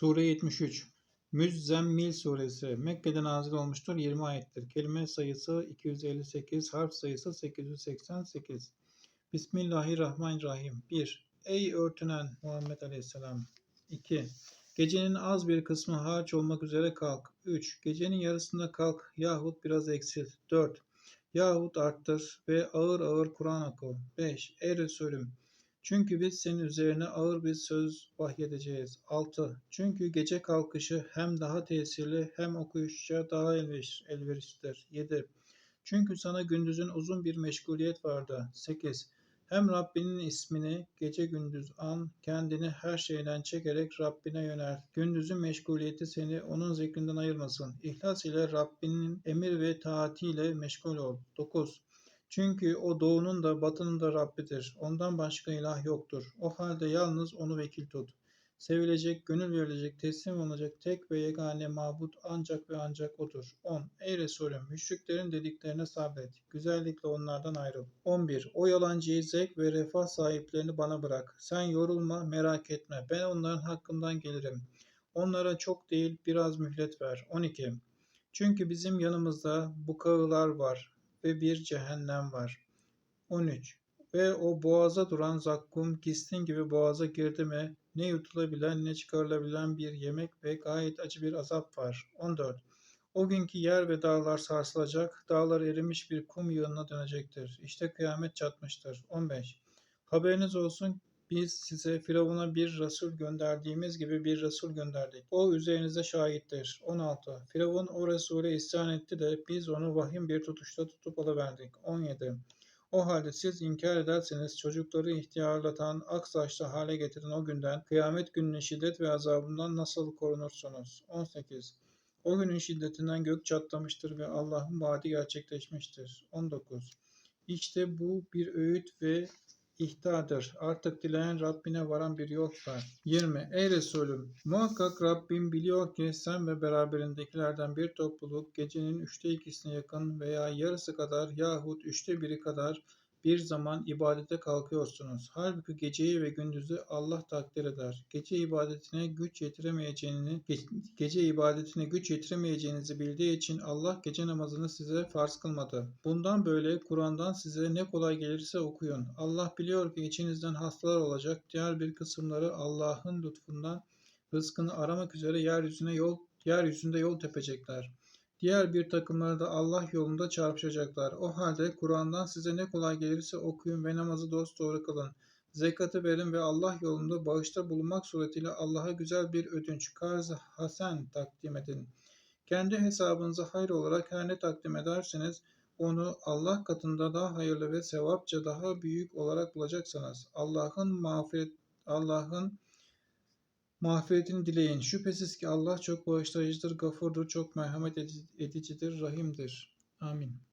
Sure 73 Müzzemmil suresi Mekke'de nazil olmuştur 20 ayettir. Kelime sayısı 258, harf sayısı 888. Bismillahirrahmanirrahim. 1. Ey örtünen Muhammed Aleyhisselam. 2. Gecenin az bir kısmı harç olmak üzere kalk. 3. Gecenin yarısında kalk yahut biraz eksil. 4. Yahut arttır ve ağır ağır Kur'an oku. 5. Ey Resulüm çünkü biz senin üzerine ağır bir söz vahyedeceğiz. 6. Çünkü gece kalkışı hem daha tesirli hem okuyuşça daha elveriş, elverişlidir. 7. Çünkü sana gündüzün uzun bir meşguliyet vardı. 8. Hem Rabbinin ismini gece gündüz an, kendini her şeyden çekerek Rabbine yönelt. Gündüzün meşguliyeti seni onun zikrinden ayırmasın. İhlas ile Rabbinin emir ve taatiyle meşgul ol. 9. Çünkü o doğunun da batının da Rabbidir. Ondan başka ilah yoktur. O halde yalnız onu vekil tut. Sevilecek, gönül verilecek, teslim olacak tek ve yegane mabut ancak ve ancak odur. 10. Ey Resulüm, müşriklerin dediklerine sabret. Güzellikle onlardan ayrıl. 11. O yalancıyı zevk ve refah sahiplerini bana bırak. Sen yorulma, merak etme. Ben onların hakkından gelirim. Onlara çok değil, biraz mühlet ver. 12. Çünkü bizim yanımızda bukağılar var ve bir cehennem var. 13. Ve o boğaza duran zakkum gistin gibi boğaza girdi mi ne yutulabilen ne çıkarılabilen bir yemek ve gayet acı bir azap var. 14. O günkü yer ve dağlar sarsılacak, dağlar erimiş bir kum yığınına dönecektir. İşte kıyamet çatmıştır. 15. Haberiniz olsun biz size Firavun'a bir Resul gönderdiğimiz gibi bir Resul gönderdik. O üzerinize şahittir. 16. Firavun o Resul'e isyan etti de biz onu vahim bir tutuşta tutup alıverdik. 17. O halde siz inkar ederseniz çocukları ihtiyarlatan, aksaçlı hale getiren o günden, kıyamet gününün şiddet ve azabından nasıl korunursunuz? 18. O günün şiddetinden gök çatlamıştır ve Allah'ın vaadi gerçekleşmiştir. 19. İşte bu bir öğüt ve ihtardır. Artık dileyen Rabbine varan bir yol var. 20. Ey Resulüm! Muhakkak Rabbim biliyor ki sen ve beraberindekilerden bir topluluk gecenin üçte ikisine yakın veya yarısı kadar yahut üçte biri kadar bir zaman ibadete kalkıyorsunuz. Halbuki geceyi ve gündüzü Allah takdir eder. Gece ibadetine güç yetiremeyeceğini, gece ibadetine güç yetiremeyeceğinizi bildiği için Allah gece namazını size farz kılmadı. Bundan böyle Kur'an'dan size ne kolay gelirse okuyun. Allah biliyor ki içinizden hastalar olacak. Diğer bir kısımları Allah'ın lütfundan rızkını aramak üzere yeryüzüne yol yeryüzünde yol tepecekler. Diğer bir takımları da Allah yolunda çarpışacaklar. O halde Kur'an'dan size ne kolay gelirse okuyun ve namazı dosdoğru kılın. Zekatı verin ve Allah yolunda bağışta bulunmak suretiyle Allah'a güzel bir ödünç, karz hasen takdim edin. Kendi hesabınıza hayır olarak her ne takdim ederseniz onu Allah katında daha hayırlı ve sevapça daha büyük olarak bulacaksınız. Allah'ın mağfiret Allah'ın Mağfiretini dileyin. Şüphesiz ki Allah çok bağışlayıcıdır, gafurdur, çok merhamet edicidir, rahimdir. Amin.